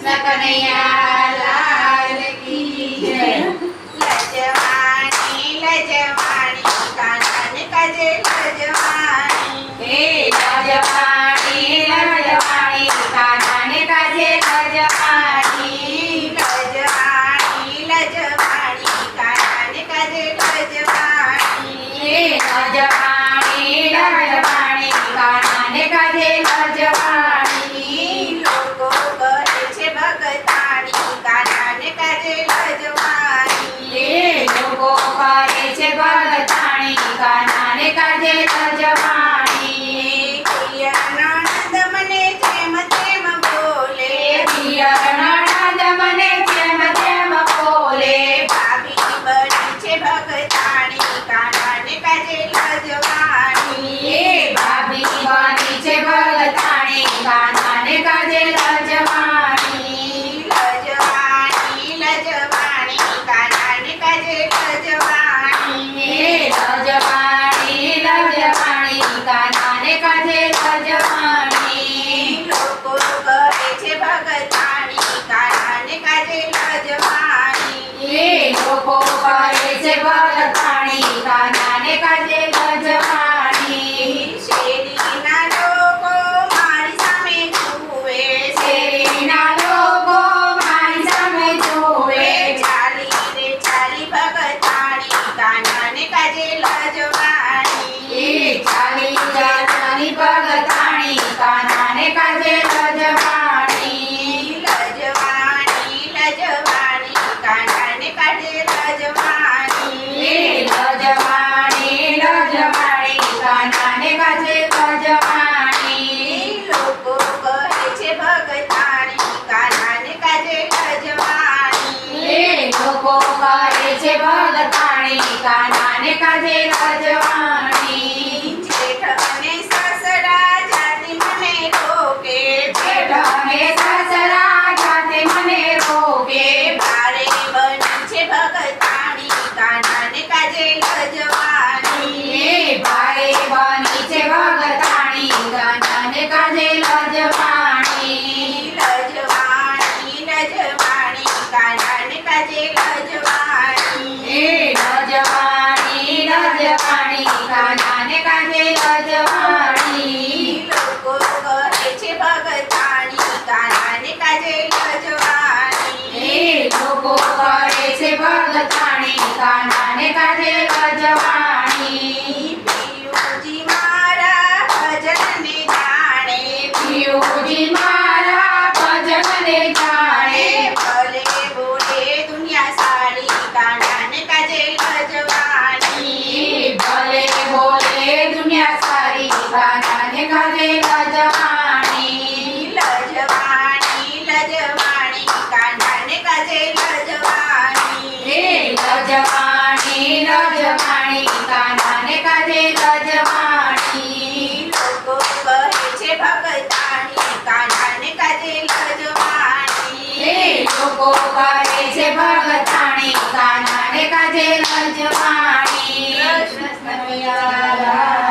Krishna Kanaiya Eva કાજે લાજવાની ચાલી જાની પગતાણી કાનાને કાજે पाणी कानाने काजे राजवाणी जेठ काने काने लजवाणी लोक करायचे भगताणी कानाने काजे लजवाणी लोक करायचे भगताणी कानाने काजे लजवाणी हे राजवाणी लोक કહે છે ભગતાણી કાનાને કજે રાજवाणी હે લોકો કહે છે ભગતાણી કાનાને કજે રાજवाणी રસ્થમિયા રાધા